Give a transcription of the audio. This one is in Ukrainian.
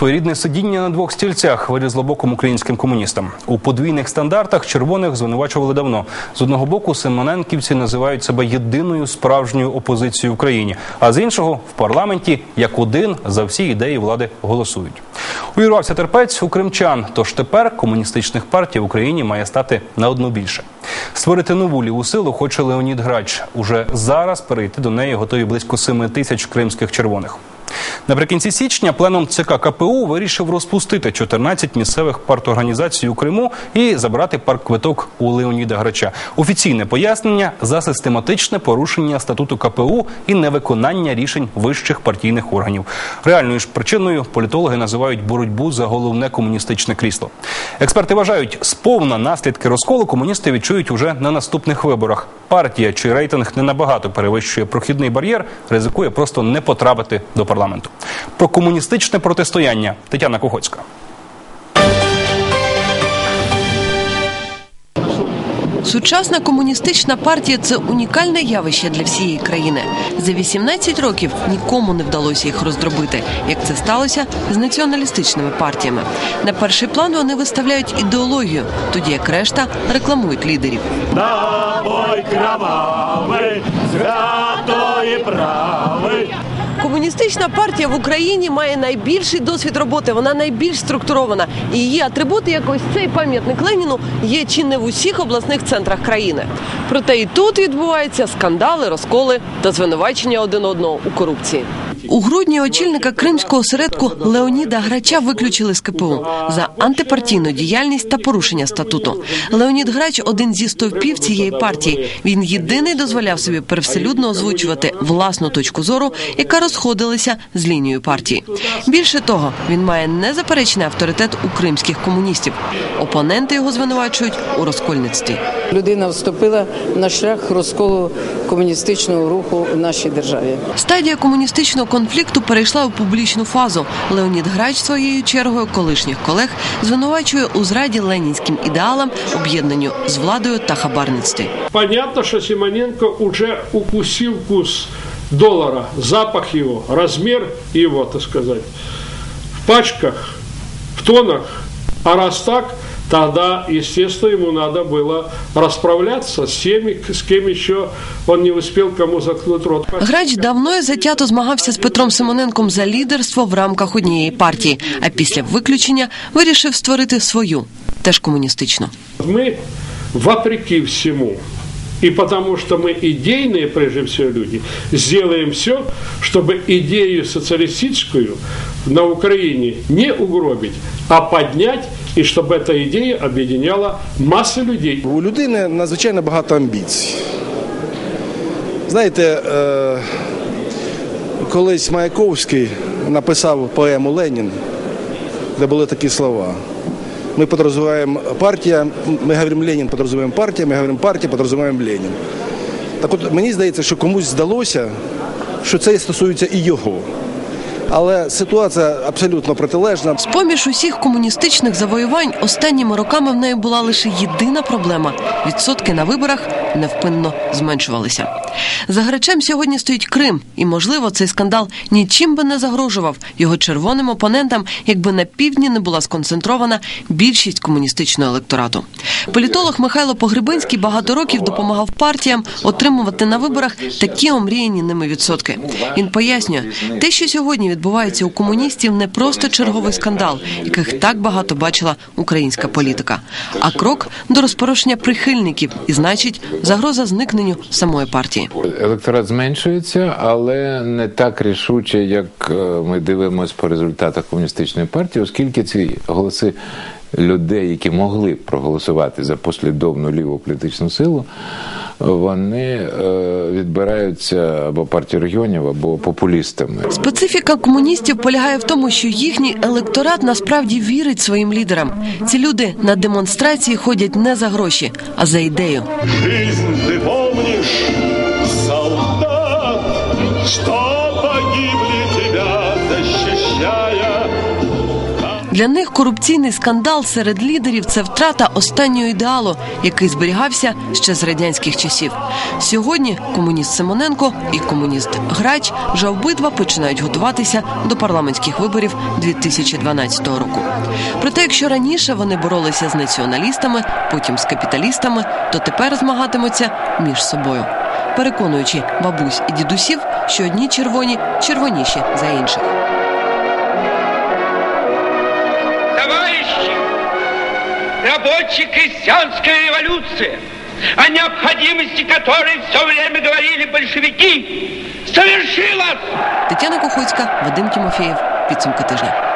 Своєрідне сидіння на двох стільцях вирізло боком українським комуністам. У подвійних стандартах червоних звинувачували давно. З одного боку, Симоненківці називають себе єдиною справжньою опозицією Україні, а з іншого в парламенті як один за всі ідеї влади голосують. Увірвався терпець у кримчан. Тож тепер комуністичних партій в Україні має стати на одну більше. Створити нову ліву силу хоче Леонід Грач. Уже зараз перейти до неї готові близько 7 тисяч кримських червоних. Наприкінці січня пленум ЦК КПУ вирішив розпустити 14 місцевих парторганізацій у Криму і забрати парк-квиток у Леоніда Грача. Офіційне пояснення за систематичне порушення статуту КПУ і невиконання рішень вищих партійних органів. Реальною ж причиною політологи називають боротьбу за головне комуністичне крісло. Експерти вважають, сповна наслідки розколу комуністи відчують уже на наступних виборах. Партія, чий рейтинг не набагато перевищує прохідний бар'єр, ризикує просто не потрапити до парламенту. Про комуністичне протистояння Тетяна Когоцька. Сучасна комуністична партія це унікальне явище для всієї країни. За 18 років нікому не вдалося їх роздробити, як це сталося з націоналістичними партіями. На перший план вони виставляють ідеологію, тоді як решта рекламують лідерів. Набой кровавий, святої прави. Комуністична партія в Україні має найбільший досвід роботи. Вона найбільш структурована. І її атрибути, як ось цей пам'ятник Леніну, є чи не в усіх обласних центрах країни. Проте і тут відбуваються скандали, розколи та звинувачення один одного у корупції. У грудні очільника кримського осередку Леоніда Грача виключили з КПУ за антипартійну діяльність та порушення статуту. Леонід Грач один зі стовпів цієї партії. Він єдиний дозволяв собі перевселюдно озвучувати власну точку зору, яка розходилася з лінією партії. Більше того, він має незаперечний авторитет у кримських комуністів. Опоненти його звинувачують у розкольництві. Людина вступила на шлях розколу комуністичного руху в нашій державі. Стадія комуністичного конфлікту перейшла у публічну фазу. Леонід Грач своєю чергою колишніх колег звинувачує у зраді ленінським ідеалам, об'єднанню з владою та хабарництві. Понятно, что Симоненко уже укусил вкус доллара, запах его, размер его, так сказать, в пачках, в тонах. А раз так, тогда, естественно, ему надо было расправляться с теми, с кем еще он не успел кому заткнуть рот. Грач давно і затято змагався з Петром Симоненком за лідерство в рамках однієї партії, а після виключення вирішив створити свою, теж комуністичну. Мы, вопреки всему, и потому что мы идейные, прежде всего, люди, сделаем все, чтобы идею социалистическую на Украине не угробить, а поднять, и чтобы эта идея объединяла массы людей. У людини надзвичайно багато амбіцій. Знаєте, е, колись Маяковський написав поему Ленін, де були такі слова. Мы подразумеваем партия, ми говоримо Ленін, подразумеваем партія, ми говоримо партія, подразумеваем Ленін. Так от мені здається, що комусь здалося, що це стосується і його. Але ситуація абсолютно протилежна. З-поміж усіх комуністичних завоювань останніми роками в неї була лише єдина проблема: відсотки на виборах невпинно зменшувалися. За грачем сьогодні стоїть Крим, і можливо цей скандал нічим би не загрожував його червоним опонентам, якби на півдні не була сконцентрована більшість комуністичного електорату. Політолог Михайло Погребинський багато років допомагав партіям отримувати на виборах такі омріяні ними відсотки. Він пояснює, те, що сьогодні відбувається у комуністів, не просто черговий скандал, яких так багато бачила українська політика, а крок до розпорошення прихильників і значить загроза зникненню самої партії. Електорат зменшується, але не так рішуче, як е, ми дивимося по результатах комуністичної партії, оскільки ці голоси людей, які могли б проголосувати за послідовну ліву політичну силу, вони е, відбираються або партією регіонів, або популістами. Специфіка комуністів полягає в тому, що їхній електорат насправді вірить своїм лідерам. Ці люди на демонстрації ходять не за гроші, а за ідею. Жизнь ты помнишь, Для них корупційний скандал серед лідерів це втрата останнього ідеалу, який зберігався ще з радянських часів. Сьогодні комуніст Симоненко і комуніст Грач вже обидва починають готуватися до парламентських виборів 2012 року. Проте, якщо раніше вони боролися з націоналістами, потім з капіталістами, то тепер змагатимуться між собою, переконуючи бабусь і дідусів, що одні червоні червоніші за інших. рабоче-крестьянская революция, о необходимости которой все время говорили большевики, совершилась! Тетяна Кохоцька, Вадим Тимофєєв. Підсумки тижня.